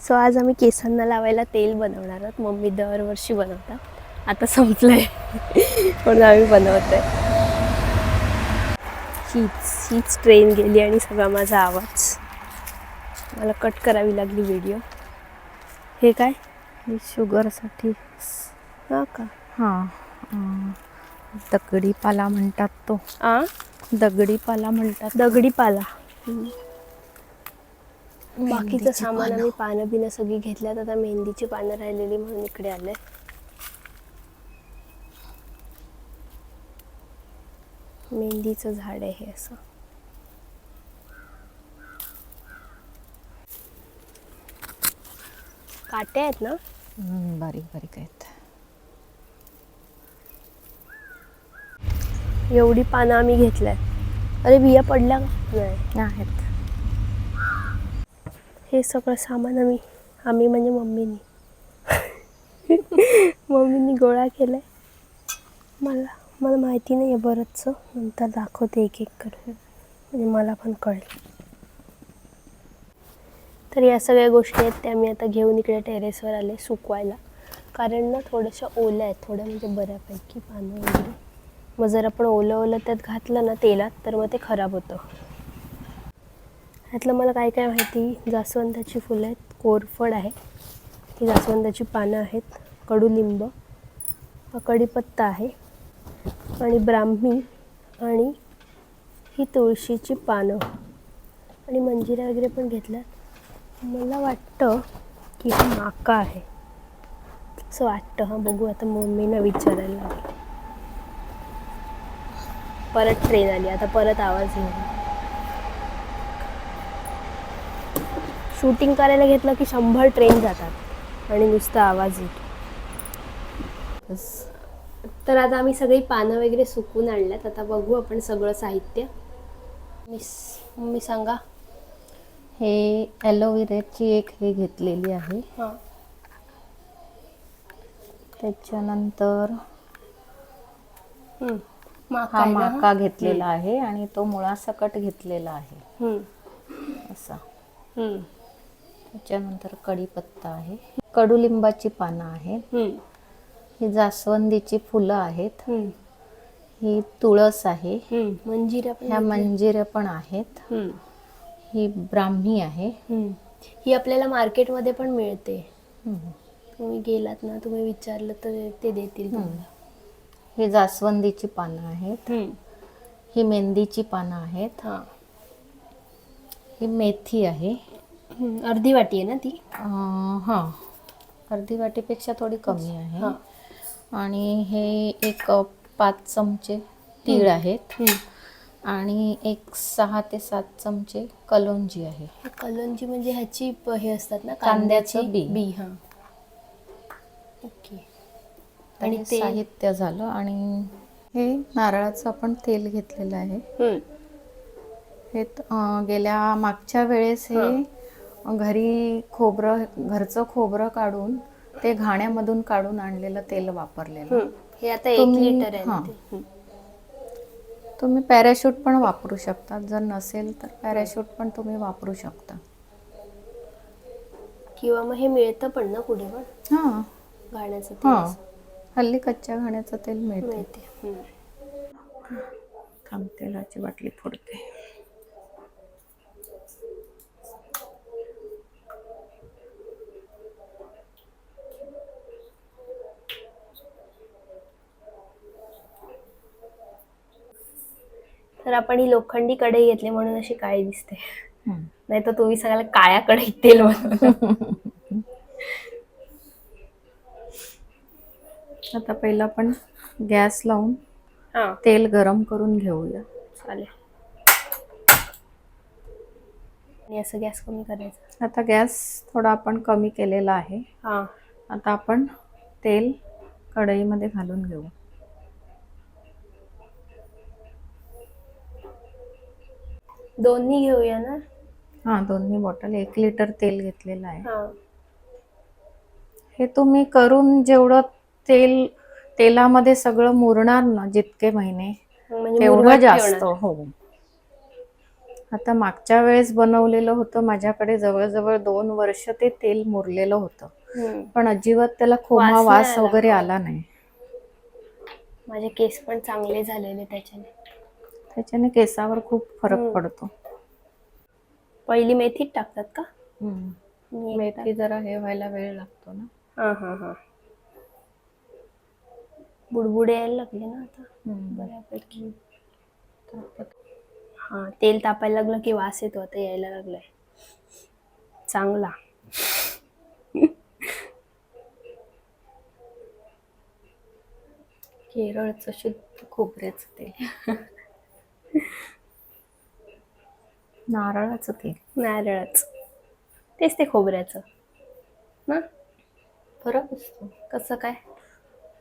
So आज आम्ही केसांना लावायला तेल बनवणार आहोत. मम्मी दरवर्षी बनवतात आता संपलंय. म्हणून आम्ही बनवत आहे हीच हीच ट्रेन गेली आणि सगळा माझा आवाज. मला कट करावी लागली व्हिडिओ हे काय? शुगरसाठी हा का? हां. दगडी पाला म्हणतात तो. आ? दगडी पाला म्हणतात दगडी पाला बाकीचं सामान. आम्ही पानं बिनं सगळी घेतल्यात. आता मेहंदीची पानं राहिलेली म्हणून इकडे आलंय मेहंदीचं झाड आहे हे असं. काटे आहेत ना? बारीक बारीक आहेत. एवढी पानं आम्ही घेतल्यात. अरे बिया पडल्या का? नाही आहेत. हे सगळं सामान आम्ही आम्ही म्हणजे मम्मीनी. मम्मीनी गोळा केलाय. मला मला माहिती नाही आहे बरंचसं. नंतर दाखवते एक एक करून. म्हणजे मला पण कळेल. तर या सगळ्या गोष्टी आहेत त्या मी आता घेऊन इकडे टेरेसवर आले सुकवायला. कारण ना थोड्याशा ओल्या आहेत. थोड्या म्हणजे बऱ्यापैकी पानं वगैरे. मग जर आपण ओलं ओलं त्यात घातलं ना तेलात तर मग ते खराब होतं. ह्यातलं मला काय काय माहिती? जास्वंदाची फुलं आहेत. कोरफड आहे. ही जास्वंदाची पानं आहेत. कडुलिंब हा आहे. आणि ब्राह्मी आणि ही तुळशीची पानं. आणि मंजिरा वगैरे पण घेतल्यात. मला वाटतं की हा माका आहे. असं वाटतं. हां बघू. आता मम्मीनं विचारायला लागेल. परत ट्रेन आली. आता परत आवाज येईल. शूटिंग करायला घेतलं की शंभर ट्रेन जातात. आणि नुसता आवाज येतो. तर आता आम्ही सगळी पानं वगैरे सुकून आणल्यात. आता बघू आपण सगळं साहित्य. मिस मम्मी सांगा. हे ॲलोवेराची एक हे घेतलेली आहे. हां. त्याच्यानंतर माका हा? माका घेतलेला आहे आणि तो मुळासकट घेतलेला आहे. असा. हम्म, त्याच्यानंतर कढीपत्ता आहे. कडुलिंबाची पानं आहेत. ही जास्वंदीची फुलं आहेत. ही तुळस आहे. पण ह्या पण आहेत. ही ब्राह्मी आहे. ही आपल्याला मार्केटमध्ये पण मिळते. तुम्ही गेलात ना तुम्ही विचारलं तर ते देतील ही जास्वंदीची पानं आहेत. ही मेहंदीची पानं आहेत. हां. ही मेथी आहे. हम्म, अर्धी वाटी आहे ना ती? अं, हां. अर्धी वाटीपेक्षा थोडी कमी आहे. हां. आणि हे एक अ, पाच चमचे तीळ आहेत. हम्म. आणि एक सहा ते सात चमचे कलोंजी आहे. कलंजी म्हणजे ह्याची प- हे असतात ना कांद्याचं कांद्याची बी. बी हा. ओके. आणि साहित्य झालं. आणि हे नारळाचं आपण तेल घेतलेलं आहे. हम्म, हे त- अं, गेल्या मागच्या वेळेस हे. घरी खोबरं घरचं खोबरं काढून ते घाण्यामधून काढून आणलेलं तेल वापरलेलं. हे. आता एक तुम्ही- लिटर आहे. तुम्ही पॅराशूट पण वापरू शकता जर नसेल तर पॅराशूट पण तुम्ही वापरू शकता. किंवा मग हे मिळतं पण ना कुठे पण? हां. गाण्याचं तेल हां. हल्ली कच्च्या घाण्याचं तेल मिळते. थांब तेलाची बाटली फोडते. तर आपण ही लोखंडी कढई घेतली म्हणून अशी काळी दिसते. नाही तर तुम्ही सांगाल काळ्या कढईत तेल आता पहिला आपण गॅस लावून हां. तेल गरम करून घेऊया. चालेल. आणि असं गॅस कमी करायचा. आता गॅस थोडा आपण कमी केलेला आहे. हां. आता आपण तेल कढईमध्ये घालून घेऊ. दोन्ही घेऊया ना? हां दोन्ही बॉटल एक लिटर तेल घेतलेलं आहे. हां. हे तुम्ही करून जेवढं तेल तेलामध्ये सगळं मुरणार ना जितके महिने म्हणजे तेवढं जास्त ठेवणार. हो. आता मागच्या वेळेस बनवलेलं होतं माझ्याकडे जवळजवळ दोन वर्ष ते तेल मुरलेलं होतं. हम्म. पण अजिबात त्याला खोमा वास नाही वास आला. वगैरे आला नाही. माझे केस पण चांगले झालेले त्याच्याने. त्याच्याने केसावर खूप फरक. पडतो. पहिली मेथीत टाकतात का? मेथी जरा हे व्हायला वेळ लागतो ना. हा हा हा. बुडबुडे यायला लागले ना आता. बऱ्यापैकी. हा तेल तापायला लागलं की वास येतो आता यायला लागलाय. चांगला. केरळचं शुद्ध खोबऱ्याचं तेल. नारळाचं तेल. नारळाच. तेच ते खोबऱ्याचं. ना? फरक असतो कसं काय?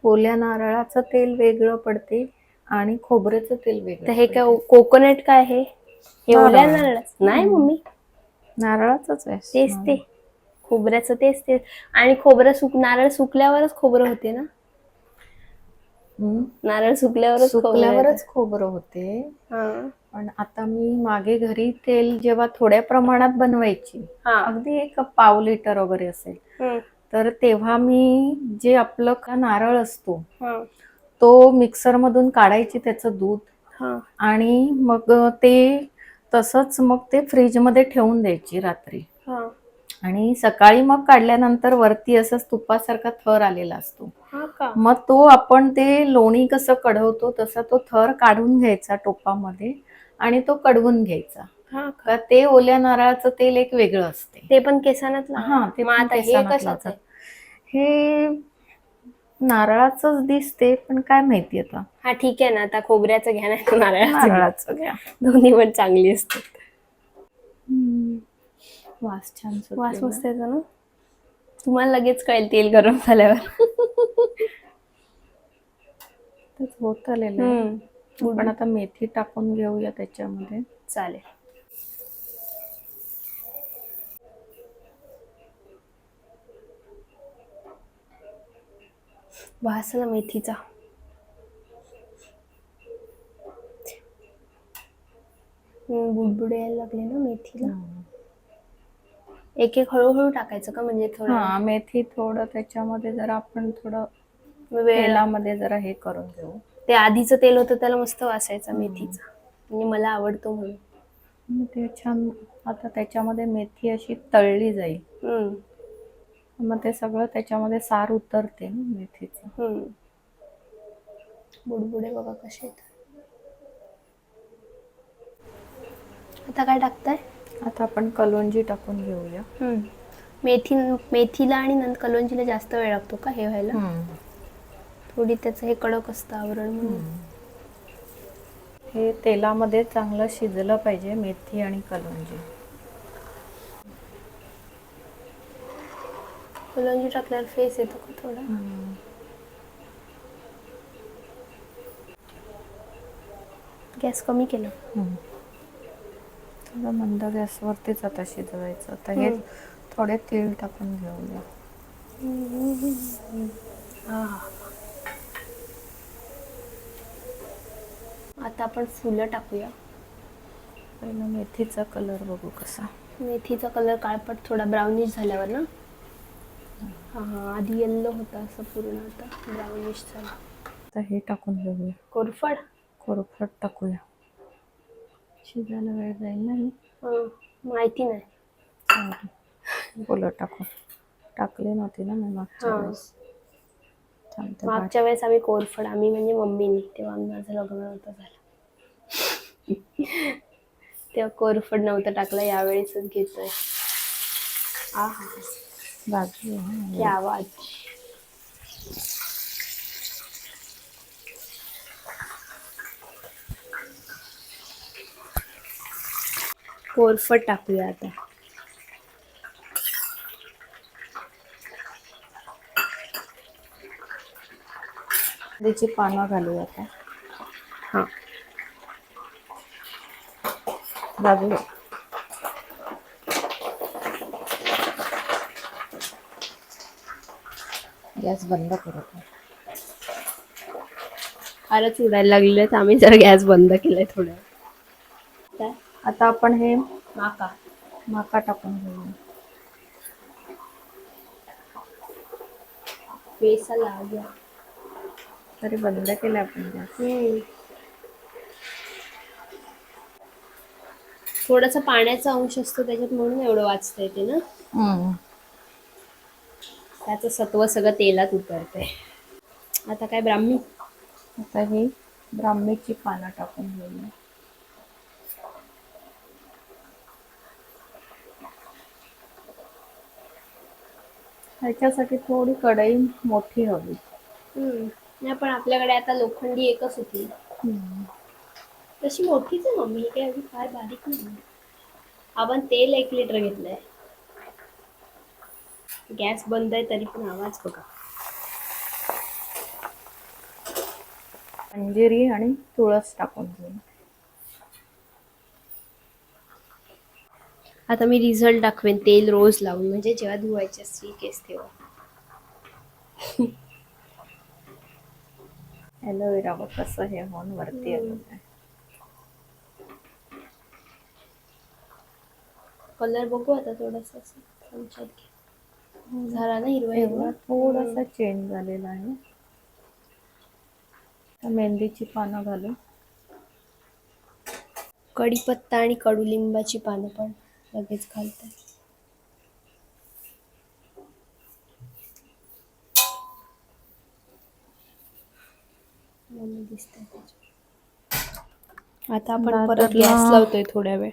ओल्या नारळाचं तेल वेगळं पडते आणि खोबऱ्याचं तेल तर वेगळं हे. काय कोकोनट काय हे एवढ्या नारळ. नारळाच. नाही मम्मी. नारळाचंच आहे. तेच ते. खोबऱ्याचं तेच ते. आणि खोबरं सुक नारळ सुकल्यावरच खोबरं होते ना. नारळ सुकल्यावरच सुकल्यावरच खोबरं होते. हा. पण आता मी मागे घरी तेल जेव्हा थोड्या प्रमाणात बनवायची. अगदी एक पाव लिटर वगैरे असेल. तर तेव्हा मी जे आपलं का नारळ असतो हा. तो मिक्सर मधून काढायची त्याचं दूध हा. आणि मग ते तसंच मग ते फ्रीजमध्ये ठेवून द्यायची रात्री हा. आणि सकाळी मग काढल्यानंतर वरती असं तुपासारखा थर आलेला असतो मग तो आपण ते लोणी कसं कढवतो तसा तो थर काढून घ्यायचा टोपामध्ये आणि तो कडवून घ्यायचा. हा का? ते ओल्या नारळाचं तेल एक वेगळं असते. ते पण केसानात? हा ते हे नारळाचंच दिसते पण काय माहिती आता. हा ठीक आहे ना. आता खोबऱ्याचं घ्या नाही तर नारळाचं घ्या. नारळाचं दोन्ही पण चांगली असतात. वास छान. वास मस्त येतो ना? तुम्हाला लगेच कळेल तेल गरम झाल्यावर. तेच होत आलेलं आहे. आपण आता मेथी टाकून घेऊया त्याच्यामध्ये. चालेल. वास ना मेथीचा. बुडबुडे यायला लागले ना मेथीला? एक एक हळूहळू टाकायचं का? म्हणजे थोडं? हा मेथी थोडं त्याच्यामध्ये जरा आपण थोडं वेळ तेलामध्ये जरा हे करून घेऊ. ते आधीचं तेल होतं त्याला मस्त वासायचा मेथीचा. म्हणजे मला आवडतो म्हणून. मग ते छान आता त्याच्यामध्ये मेथी अशी तळली जाईल. हम्म, मग ते सगळं त्याच्यामध्ये सार उतरते ना मेथीचं. हम्म. बुडबुडे बघा कसे आता काय टाकताय? आता आपण कलोंजी टाकून घेऊया. हम्म. मेथी मेथीला आणि नंतर कलोंजीला जास्त वेळ लागतो का हे व्हायला? थोडी त्याचं हे कडक असतं आवरण म्हणून. हे तेलामध्ये चांगलं शिजलं पाहिजे मेथी आणि कलोंजी. कलोंजी टाकल्यावर फेस येतो का थोडा? गॅस कमी केलं. थोडं मंद गॅसवरतीच आता शिजवायचं. आता हे. थोडे तीळ टाकून घेऊया. हा. आता आपण फुलं टाकूया. पहिलं मेथीचा कलर बघू कसा. मेथीचा कलर काळपट थोडा ब्राउनिश झाल्यावर ना? हा हा आधी येल्लो होता असं पूर्ण आता ब्राउनिश झाला. आता हे टाकून घेऊया कोरफड? कोरफड टाकूया. शिजायला वेळ जाईल ना हे? हं, माहिती नाही. चालेल. बोलं टाकू. टाकली नव्हती ना मी मागच्या हा. वेळेस. मागच्या वेळेस आम्ही कोरफड आम्ही म्हणजे मम्मीनी तेव्हा माझं लग्न नव्हतं झालं. तेव्हा कोरफड नव्हतं टाकलं यावेळेसच घेतोय. क्या आवाज कोरफड टाकूया आता. त्याची पानं घालूया आता. हा. बाजूला. गॅस बंद करू. आता. फारच उडायला लागले तर आम्ही जरा गॅस बंद केलाय थोडं आता आपण हे माका. माका टाकून घेऊया बेसाला आ गया तरी बंद केलं आपण गॅस. थोडासा पाण्याचा अंश असतो त्याच्यात म्हणून एवढं वाचता येते ना? त्याचं सत्व सगळं तेलात उतरतंय. आता काय ब्राह्मी? आता ही ब्राह्मीची पानं टाकून घेऊया. ह्याच्यासाठी थोडी कढई मोठी हवी. नाही पण आपल्याकडे आता लोखंडी एकच होती. तशी मोठीच आहे मम्मी. ही काय एवढी फार बारीक नाही आपण तेल एक लिटर घेतलंय. गॅस बंद आहे तरी पण आवाज बघा. अंजिरी आणि तुळस टाकून घेऊ आता मी रिझल्ट दाखवेन. तेल रोज लावून. म्हणजे जेव्हा धुवायचे असतील केस तेव्हा. ॲलोवेरा बघ कसं हे होऊन वरती आलं. कलर बघू आता थोडासा चमच्यात घे. झाला ना हिरवा हिरवा? थोडासा चेंज झालेला आहे. मेहंदीची पानं घालू कढीपत्ता आणि कडुलिंबाची पानं पण लगेच दिसतंय त्याच्यात. आता आपण परत गॅस लावतोय थोड्या वेळ.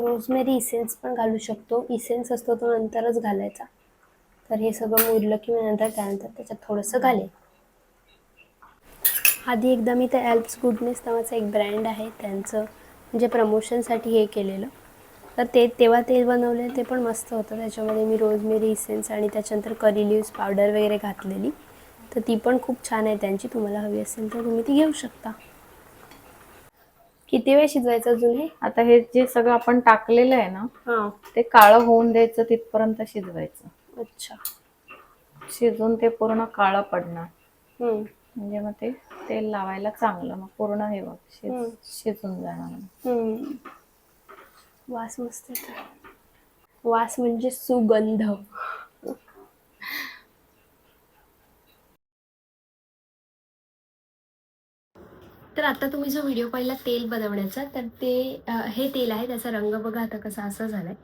रोजमेरी इसेन्स पण घालू शकतो. इसेन्स असतो तो नंतरच घालायचा. तर हे सगळं मुरलं की मी नंतर त्यानंतर त्याच्यात थोडंसं घालेन. आधी एकदा मी त्या ॲल्प्स गुडनेस नावाचा एक ब्रँड आहे. त्यांचं म्हणजे प्रमोशनसाठी हे केलेलं. तर ते तेव्हा ते बनवले ते पण मस्त होतं. त्याच्यामध्ये मी रोजमेरी इसेन्स आणि त्याच्यानंतर करी लिव्स पावडर वगैरे घातलेली. तर ती पण खूप छान आहे त्यांची. तुम्हाला हवी असेल तर तुम्ही ती घेऊ शकता. किती वेळ शिजवायचं अजून हे आता हे जे सगळं आपण टाकलेलं आहे ना हां. ते काळं होऊन द्यायचं तिथपर्यंत शिजवायचं. अच्छा. शिजून ते पूर्ण काळं पडणार. हम्म, म्हणजे मग ते तेल लावायला चांगलं मग पूर्ण हे बघ हम्म. शिज शिजून जाणार. हम्म. वास मस्त वास म्हणजे सुगंध. तर आता तुम्ही जो व्हिडिओ पाहिला तेल बनवण्याचा तर ते हे तेल आहे त्याचा रंग बघा आता कसा असा झालाय.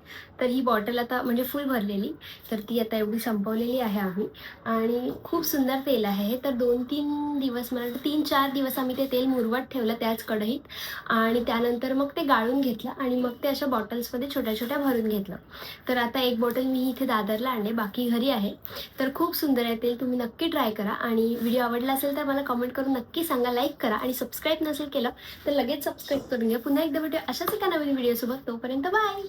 तर ही बॉटल आता म्हणजे फुल भरलेली तर ती आता एवढी संपवलेली आहे आम्ही. आणि खूप सुंदर तेल आहे हे. तर दोन तीन दिवस मला वाटतं तीन चार दिवस आम्ही ते तेल मुरवत ठेवलं त्याच कढईत. आणि त्यानंतर मग ते गाळून घेतलं आणि मग ते अशा बॉटल्समध्ये छोट्या छोट्या भरून घेतलं. तर आता एक बॉटल मी इथे दादरला आणले बाकी घरी आहे. तर खूप सुंदर आहे तेल तुम्ही नक्की ट्राय करा. आणि व्हिडिओ आवडला असेल तर मला कमेंट करून नक्की सांगा लाईक करा आणि सबस्क्राईब नसेल केलं तर लगेच सबस्क्राईब करून घ्या. पुन्हा एकदा भेटूया अशाच एका नवीन व्हिडिओसोबत तोपर्यंत बाय